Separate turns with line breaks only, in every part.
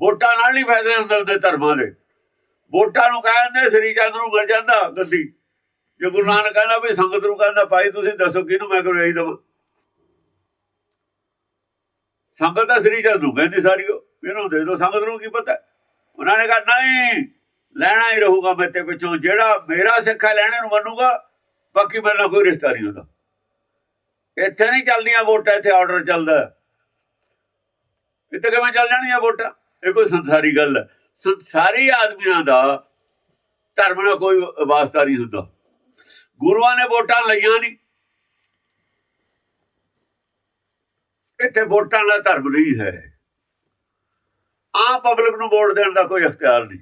ਵੋਟਾਂ ਨਾਲ ਨਹੀਂ ਫਾਇਦੇ ਹੁੰਦੇ ਹੁੰਦੇ ਧਰਮਾਂ ਦੇ। ਵੋਟਾਂ ਨੂੰ ਕਹਿੰਦੇ ਸ੍ਰੀ ਚੰਦ ਨੂੰ ਮਿਲ ਜਾਂਦਾ ਗੱਦੀ। ਜੇ ਗੁਰੂ ਨਾਨਕ ਕਹਿੰਦਾ ਵੀ ਸੰਗਤ ਨੂੰ ਕਹਿੰਦਾ, ਭਾਈ ਤੁਸੀਂ ਦੱਸੋ ਕਿਹਨੂੰ ਮੈਂ ਕਰਵਾਈ ਇਹੀ ਦਵਾਂ? ਸੰਗਤ ਤਾਂ ਸ੍ਰੀ ਚੰਦ ਨੂੰ ਕਹਿੰਦੀ ਸਾਰੀ ਇਹਨੂੰ ਦੇ ਦਿਓ, ਸੰਗਤ ਨੂੰ ਕੀ ਪਤਾ? ਉਹਨਾਂ ਨੇ ਕਿਹਾ, ਨਹੀਂ, ਲੈਣਾ ਹੀ ਰਹੂਗਾ ਮੈਂ ਤੇ ਪਿੱਛੋਂ, ਜਿਹੜਾ ਮੇਰਾ ਸਿੱਖਾ ਲੈਣੇ ਨੂੰ ਮੰਨੂਗਾ, ਬਾਕੀ ਮੇਰੇ ਨਾਲ ਕੋਈ ਰਿਸ਼ਤਾ ਨਹੀਂ ਹੁੰਦਾ। ਇੱਥੇ ਨਹੀਂ ਚੱਲਦੀਆਂ ਵੋਟਾਂ, ਇੱਥੇ ਆਰਡਰ ਚੱਲਦਾ। ਇੱਥੇ ਕਿਵੇਂ ਚੱਲ ਜਾਣੀਆਂ ਵੋਟਾਂ? ਇਹ ਕੋਈ ਸੰਸਾਰੀ ਗੱਲ ਹੈ। ਸੰਸਾਰੀ ਆਦਮੀਆਂ ਦਾ ਧਰਮ ਨਾਲ ਕੋਈ ਵਾਸਤਾ ਨਹੀਂ ਹੁੰਦਾ। ਗੁਰੂਆਂ ਨੇ ਵੋਟਾਂ ਲਈਆਂ ਨਹੀਂ। ਇੱਥੇ ਵੋਟਾਂ ਦਾ ਧਰਮ ਨਹੀਂ ਹੈ। ਆਮ ਪਬਲਿਕ ਨੂੰ ਵੋਟ ਦੇਣ ਦਾ ਕੋਈ ਅਖਤਿਆਰ ਨਹੀਂ।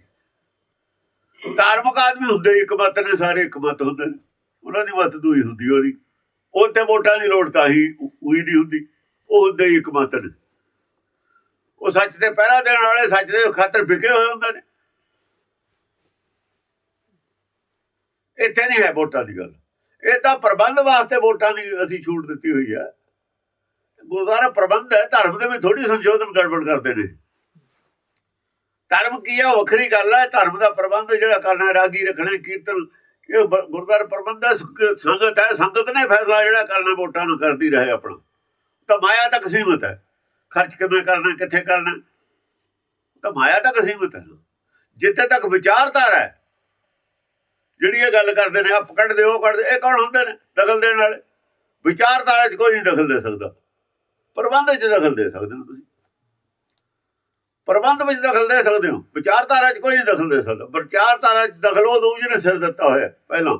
ਧਾਰਮਿਕ ਆਦਮੀ ਹੁੰਦੇ, ਇੱਕ ਮਤ ਨੇ ਸਾਰੇ, ਇੱਕ ਮਤ ਹੁੰਦੇ ਨੇ। ਉਹਨਾਂ ਦੀ ਮਤ ਦੂਈ ਹੁੰਦੀ ਉਹਦੀ ਉੱਥੇ ਵੋਟਾਂ ਦੀ ਲੋੜ ਤਾਂ ਹੀ ਉਹੀ ਨਹੀਂ ਹੁੰਦੀ। ਉਹ ਹੁੰਦੇ ਹੀ ਇੱਕ ਮਤ ਨੇ। ਉਹ ਸੱਚ ਦੇ ਪਹਿਰਾ ਦੇਣ ਵਾਲੇ, ਸੱਚ ਦੇ ਖਾਤਰ ਵਿਕੇ ਹੋਏ ਹੁੰਦੇ ਨੇ। ਇੱਥੇ ਨਹੀਂ ਹੈ ਵੋਟਾਂ ਦੀ ਗੱਲ। ਇਹ ਤਾਂ ਪ੍ਰਬੰਧ ਵਾਸਤੇ ਵੋਟਾਂ ਦੀ ਅਸੀਂ ਛੂਟ ਦਿੱਤੀ ਹੋਈ ਹੈ। ਗੁਰਦੁਆਰਾ ਪ੍ਰਬੰਧ ਹੈ, ਧਰਮ ਦੇ ਵਿੱਚ ਥੋੜੀ ਸੰਸ਼ੋਧਨ ਗੜਬੜ ਕਰਦੇ ਨੇ। ਧਰਮ ਕੀ ਹੈ ਵੱਖਰੀ ਗੱਲ ਹੈ। ਧਰਮ ਦਾ ਪ੍ਰਬੰਧ ਜਿਹੜਾ ਕਰਨਾ ਰਾਗੀ ਰੱਖਣਾ ਕੀਰਤਨ। ਇਹ ਗੁਰਦੁਆਰਾ ਪ੍ਰਬੰਧ ਹੈ ਸੰਗਤ ਹੈ, ਸੰਗਤ ਨੇ ਫੈਸਲਾ ਜਿਹੜਾ ਕਰਨਾ, ਵੋਟਾਂ ਨੂੰ ਕਰਦੀ ਰਹੇ ਆਪਣਾ। ਤਾਂ ਮਾਇਆ ਤੱਕ ਸੀਮਤ ਹੈ। ਖਰਚ ਕਿਵੇਂ ਕਰਨਾ ਕਿੱਥੇ ਕਰਨਾ? ਤਾਂ ਮਾਇਆ ਤੱਕ ਸੀਮਤ ਹੈ ਜਿੱਥੇ ਤੱਕ ਵਿਚਾਰਧਾਰਾ ਹੈ ਜਿਹੜੀ ਇਹ ਗੱਲ ਕਰਦੇ ਨੇ ਆ ਕੱਢਦੇ ਉਹ ਕੱਢਦੇ ਇਹ ਕੌਣ ਹੁੰਦੇ ਨੇ ਦਖਲ ਦੇਣ ਵਾਲੇ? ਵਿਚਾਰਧਾਰਾ 'ਚ ਕੋਈ ਨਹੀਂ ਦਖਲ ਦੇ ਸਕਦਾ। ਪ੍ਰਬੰਧ 'ਚ ਦਖਲ ਦੇ ਸਕਦੇ ਹੋ ਤੁਸੀਂ। ਪ੍ਰਬੰਧ ਵਿੱਚ ਦਖਲ ਦੇ ਸਕਦੇ ਹੋ। ਵਿਚਾਰਧਾਰਾ 'ਚ ਕੋਈ ਨਹੀਂ ਦਖਲ ਦੇ ਸਕਦਾ। ਵਿਚਾਰਧਾਰਾ 'ਚ ਦਖਲ ਉਹ ਦੂਜੇ ਨੇ ਸਿਰ ਦਿੱਤਾ ਹੋਇਆ ਪਹਿਲਾਂ।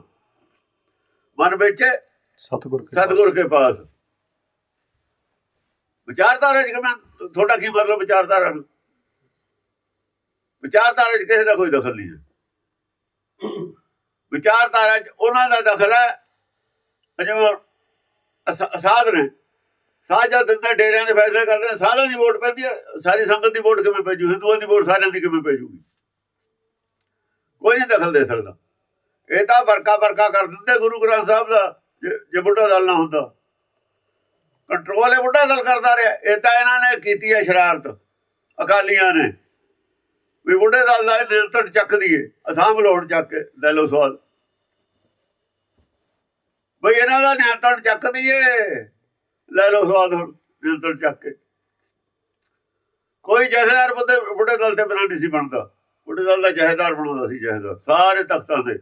ਮਨ ਵਿੱਚ
ਸਤਿਗੁਰ ਕੇ
ਸਤਿਗੁਰ ਕੇ ਪਾਸ ਵਿਚਾਰਧਾਰਾ 'ਚ ਕਿਵੇਂ ਤੁਹਾਡਾ ਕੀ ਮਤਲਬ ਵਿਚਾਰਧਾਰਾ ਨੂੰ? ਵਿਚਾਰਧਾਰਾ 'ਚ ਕਿਸੇ ਦਾ ਕੋਈ ਦਖਲ ਨਹੀਂ ਹੈ। ਵਿਚਾਰਧਾਰਾ 'ਚ ਉਹਨਾਂ ਦਾ ਦਖਲ ਹੈ, ਜਿਵੇਂ ਸਾਧ ਨੇ। ਸਾਧ ਦਿੰਦੇ, ਡੇਰਿਆਂ ਦੇ ਫੈਸਲੇ ਕਰਦੇ ਨੇ ਸਾਰਿਆਂ ਦੀ ਵੋਟ ਪੈਂਦੀ ਹੈ, ਸਾਰੀ ਸੰਗਤ ਦੀ ਵੋਟ ਕਿਵੇਂ ਪੈਜੂ? ਹਿੰਦੂਆਂ ਦੀ ਵੋਟ ਸਾਰਿਆਂ ਦੀ ਕਿਵੇਂ ਪੈਜੂਗੀ? ਕੋਈ ਨਹੀਂ ਦਖਲ ਦੇ ਸਕਦਾ। ਇਹ ਤਾਂ ਵਰਕਾ ਵਰਕਾ ਕਰ ਦਿੰਦੇ ਗੁਰੂ ਗ੍ਰੰਥ ਸਾਹਿਬ ਦਾ ਜੇ ਬੁੱਢਾ ਦਲ ਨਾ ਹੁੰਦਾ। ਕੰਟਰੋਲ ਇਹ ਬੁੱਢਾ ਦਲ ਕਰਦਾ ਰਿਹਾ। ਇਹ ਤਾਂ ਇਹਨਾਂ ਨੇ ਕੀਤੀ ਹੈ ਸ਼ਰਾਰਤ। ਅਕਾਲੀਆਂ ਨੇ। ਵੀ ਬੁੱਢੇ ਦਲ ਦਾ ਨਿਯੰਤਰਣ ਚੱਕ ਦਈਏ। ਅਸਾਮ ਲੋੜ ਚੱਕ ਕੇ ਲੈ ਲਓ ਸਵਾਲ। ਬਈ ਇਹਨਾਂ ਦਾ ਨਿਯੰਤਰਣ ਚੱਕ ਦਈਏ। ਲੈ ਲਓ ਸਵਾਲ ਹੁਣ ਨਿਯੰਤਰਣ ਚੱਕ ਕੇ। ਕੋਈ ਜਥੇਦਾਰ ਬੁੱਢੇ ਬੁੱਢੇ ਦਲ ਤੇ ਬਿਨਾਂ ਨਹੀਂ ਸੀ ਬਣਦਾ। ਬੁੱਢੇ ਦਲ ਦਾ ਜਥੇਦਾਰ ਬਣਾਉਂਦਾ ਸੀ ਜਥੇਦਾਰ। ਸਾਰੇ ਤਖਤਾਂ ਦੇ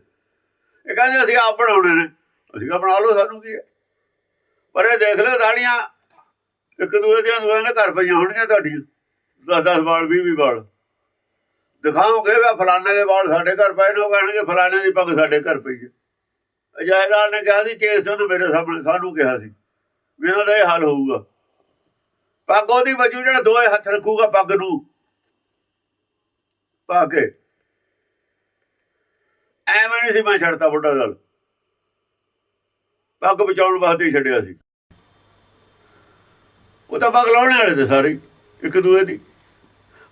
ਇਹ ਕਹਿੰਦੇ ਅਸੀਂ ਆਪ ਬਣਾਉਣੇ ਨੇ। ਅਸੀਂ ਕਿਹਾ ਬਣਾ ਲਓ, ਸਾਨੂੰ ਕੀ ਹੈ? ਪਰ ਇਹ ਦੇਖ ਲਓ ਦਾੜੀਆਂ, ਇੱਕ ਦੂਜੇ ਦੀਆਂ ਦੂਏ ਦੇ ਘਰ ਪਈਆਂ ਹੋਣਗੀਆਂ ਤੁਹਾਡੀਆਂ। 10 10 ਵਾਲ 20 20 ਵਾਲ। ਦਿਖਾਓਗੇ ਵੀ ਫਲਾਣੇ ਦੇ ਵਾਲ ਸਾਡੇ ਘਰ ਪਏ ਨੇ, ਉਹ ਕਹਿਣਗੇ ਫਲਾਣੇ ਦੀ ਪੱਗ ਸਾਡੇ ਘਰ ਪਈ ਹੈ। ਅਜਾਇਦਾਰ ਨੇ ਕਿਹਾ ਸੀ ਕੇਸ ਉਹਨੂੰ ਮੇਰੇ ਸਾਹਮਣੇ ਸਾਨੂੰ ਕਿਹਾ ਸੀ, ਵੀ ਇਹਨਾਂ ਦਾ ਇਹ ਹੱਲ ਹੋਊਗਾ। ਪੱਗ ਉਹਦੀ ਵਜੂ ਜਿਹੜਾ ਦੋਏ ਹੱਥ ਰੱਖੂਗਾ ਪੱਗ ਨੂੰ। ਪਾ ਕੇ। ਐਵੇਂ ਨਹੀਂ ਸੀ ਮੈਂ ਛੱਡਤਾ ਬੁੱਢਾ ਦਲ। ਪੱਗ ਬਚਾਉਣ ਵਾਸਤੇ ਹੀ ਛੱਡਿਆ ਸੀ। ਉਹ ਤਾਂ ਪੱਗ ਲਾਉਣੇ ਵਾਲੇ ਤੇ ਸਾਰੇ ਇੱਕ ਦੂਏ ਦੀ।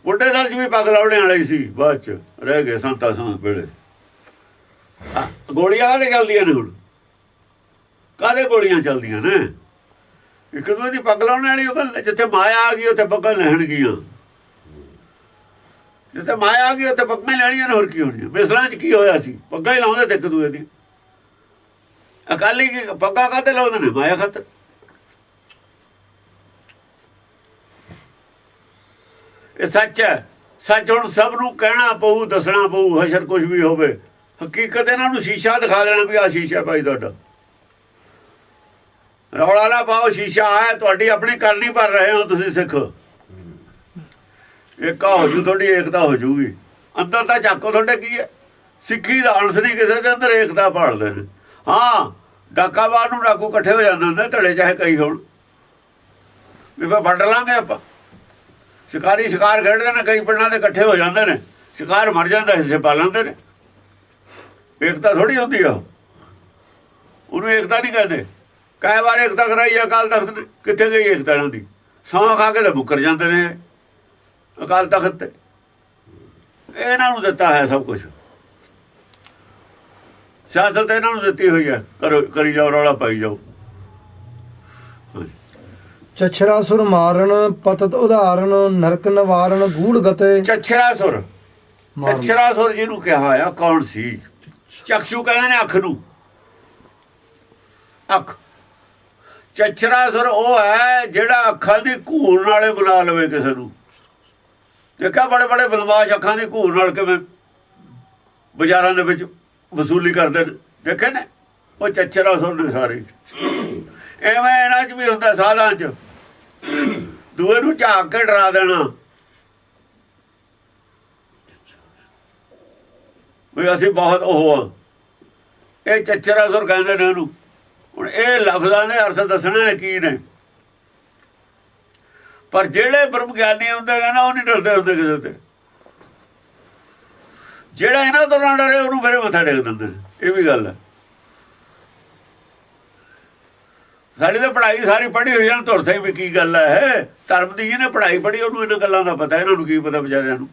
ਬੁੱਢੇ ਦਲ ਚ ਵੀ ਪੱਗ ਲਾਉਣੇ ਵਾਲੇ ਸੀ, ਬਾਅਦ ਚ ਰਹਿ ਗਏ ਸੰਤਾ ਸੰਤ ਵੇਲੇ। ਗੋਲੀਆਂ ਕਾਹਦੇ ਚੱਲਦੀਆਂ ਨੇ ਹੁਣ? ਕਾਹਦੇ ਗੋਲੀਆਂ ਚੱਲਦੀਆਂ ਨੇ? ਇੱਕ ਦੂਏ ਦੀ ਪੱਗ ਲਾਉਣ ਵਾਲੀ ਉਹ ਗੱਲ ਜਿੱਥੇ ਮਾਇਆ ਆ ਗਈ, ਉੱਥੇ ਪੱਗਾਂ ਲੈਣਗੀਆਂ ਜਿੱਥੇ ਮਾਇਆ ਆ ਗਈ, ਉੱਥੇ ਪੱਗਾਂ ਲੈਣੀਆਂ ਨੇ, ਹੋਰ ਕੀ ਹੋਣੀਆਂ? ਮਿਸਲਾਂ 'ਚ ਕੀ ਹੋਇਆ ਸੀ? ਪੱਗਾਂ ਹੀ ਲਾਉਂਦੇ ਤੇ ਇੱਕ ਦੂਏ ਦੀ। ਅਕਾਲੀ ਕੀ, ਪੱਗਾਂ ਕਾਹਦੇ ਲਾਉਂਦੇ ਨੇ? ਮਾਇਆ ਖਾਤਰ। ਇਹ ਸੱਚ ਹੈ। ਸੱਚ ਹੁਣ ਸਭ ਨੂੰ ਕਹਿਣਾ ਪਊ, ਦੱਸਣਾ ਪਊ, ਹਸ਼ਰ ਕੁਝ ਵੀ ਹੋਵੇ। ਹਕੀਕਤ ਇਹਨਾਂ ਨੂੰ ਸ਼ੀਸ਼ਾ ਦਿਖਾ ਦੇਣਾ ਵੀ ਆ ਸ਼ੀਸ਼ਾ ਭਾਈ ਤੁਹਾਡਾ। ਰੌਲਾ ਨਾ ਪਾਓ, ਸ਼ੀਸ਼ਾ ਹੈ ਤੁਹਾਡੀ ਆਪਣੀ ਕਰਨੀ ਭਰ ਰਹੇ ਹੋ ਤੁਸੀਂ ਸਿੱਖ। ਏਕਾ ਹੋ ਜੂ ਤੁਹਾਡੀ, ਏਕਤਾ ਹੋ ਜੂਗੀ। ਅੰਦਰ ਤਾਂ ਚੱਕੋ ਤੁਹਾਡੇ ਕੀ ਹੈ? ਸਿੱਖੀ ਦਾ ਅੰਸ਼ ਨਹੀਂ ਕਿਸੇ ਦੇ ਅੰਦਰ, ਏਕਤਾ ਭਾਲਦੇ ਨੇ ਹਾਂ ਡਾਕਾਵਾਰ ਨੂੰ ਡਾਕੂ ਇਕੱਠੇ ਹੋ ਜਾਂਦੇ ਨੇ ਧੜੇ ਚਾਹੇ ਕਈ ਹੋਣ। ਵੀ ਫਿਰ ਵੰਡ ਲਾਂਗੇ ਆਪਾਂ। ਸ਼ਿਕਾਰੀ ਸ਼ਿਕਾਰ ਖੇਡਦੇ ਨੇ, ਕਈ ਪਿੰਡਾਂ ਦੇ ਇਕੱਠੇ ਹੋ ਜਾਂਦੇ ਨੇ। ਸ਼ਿਕਾਰ ਮਰ ਜਾਂਦਾ, ਹਿੱਸੇ ਪਾ ਲੈਂਦੇ ਨੇ। ਏਕਤਾ ਥੋੜੀ ਹੁੰਦੀ ਆ ਉਹ। ਉਹਨੂੰ ਏਕਤਾ ਨਹੀਂ ਕਹਿੰਦੇ। ਕਈ ਵਾਰ ਏਕਤਾ ਕਰਾਈ ਅਕਾਲ ਤਖਤ ਨੇ। ਕਿੱਥੇ ਗਈ ਏਕਤਾ ਇਹਨਾਂ ਦੀ? ਸੌਂ ਖਾ ਕੇ ਤਾਂ ਮੁੱਕਰ ਜਾਂਦੇ ਨੇ ਇਹ। ਅਕਾਲ ਤਖਤ ਤੇ। ਇਹਨਾਂ ਨੂੰ ਦਿੱਤਾ ਹੈ ਸਭ ਕੁਝ ਸਿਆਸਤ ਇਹਨਾਂ ਨੂੰ ਦਿੱਤੀ ਹੋਈ ਹੈ ਕਰੋ, ਕਰੀ ਜਾਓ, ਰੌਲਾ ਪਾਈ ਜਾਓ। ਹਾਂਜੀ।
ਚਛਰਾਸੁਰ ਮਾਰਨ ਪਤਤ ਉਦਾਹਰਨ ਨਰਕ ਨਿਵਾਰਨ ਗੂੜ ਗਤੇ।
ਚਛਰਾਸੁਰ।
ਮਾਰਨ।
ਚਛਰਾਸੁਰ ਜਿਹਨੂੰ ਕਿਹਾ ਆ ਕੌਣ ਸੀ? ਚਕਸ਼ੂ ਕਹਿੰਦੇ ਨੇ ਅੱਖ ਨੂੰ। ਅੱਖ। ਚਛਰਾਸੁਰ ਉਹ ਹੈ ਜਿਹੜਾ ਅੱਖਾਂ ਦੀ ਘੂਰ ਨਾਲੇ ਬੁਲਾ ਲਵੇ ਕਿਸੇ ਨੂੰ। ਦੇਖਿਆ ਬੜੇ ਬੜੇ ਬਦਮਾਸ਼ ਅੱਖਾਂ ਦੀ ਘੂਰ ਨਾਲ ਕਿਵੇਂ ਬਾਜ਼ਾਰਾਂ ਦੇ ਵਿੱਚ ਵਸੂਲੀ ਕਰਦੇ ਨੇ। ਦੇਖੇ ਨੇ? ਉਹ ਚਛਰਾਸੁਰ ਨੇ ਸਾਰੇ। ਐਵੇਂ ਇਹਨਾਂ 'ਚ ਵੀ ਹੁੰਦਾ ਸਾਧਾਂ 'ਚ। ਦੂਏ ਨੂੰ ਝਾਕ ਕੇ ਡਰਾ ਦੇਣਾ। ਵੀ ਅਸੀਂ ਬਹੁਤ ਉਹ ਆ। ਇਹ ਚਚਰਾਸੁਰ ਕਹਿੰਦੇ ਨੇ ਇਹਨੂੰ। ਹੁਣ ਇਹ ਲਫ਼ਜ਼ਾਂ ਦੇ ਅਰਥ ਦੱਸਣੇ ਨੇ ਕੀ ਨੇ। ਪਰ ਜਿਹੜੇ ਬ੍ਰਹਮ ਗਿਆਨੀ ਹੁੰਦੇ ਨੇ ਨਾ, ਉਹ ਨਹੀਂ ਡਰਦੇ ਹੁੰਦੇ ਕਿਸੇ ਤੇ। ਜਿਹੜਾ ਇਹਨਾਂ ਤੋਂ ਨਾ ਡਰੇ, ਉਹਨੂੰ ਫਿਰ ਮੱਥਾ ਟੇਕ ਦਿੰਦੇ ਇਹ ਵੀ ਗੱਲ ਹੈ ਸਾਡੀ ਤਾਂ ਪੜ੍ਹਾਈ ਸਾਰੀ ਪੜ੍ਹੀ ਹੋਈ ਜਾਣ ਤੁਰ ਸਹੀ ਵੀ ਕੀ ਗੱਲ ਹੈ? ਧਰਮ ਦੀ ਜਿਹਨੇ ਪੜ੍ਹਾਈ ਪੜ੍ਹੀ, ਉਹਨੂੰ ਇਹਨਾਂ ਗੱਲਾਂ ਦਾ ਪਤਾ, ਇਹਨਾਂ ਨੂੰ ਕੀ ਪਤਾ ਵਿਚਾਰਿਆਂ ਨੂੰ?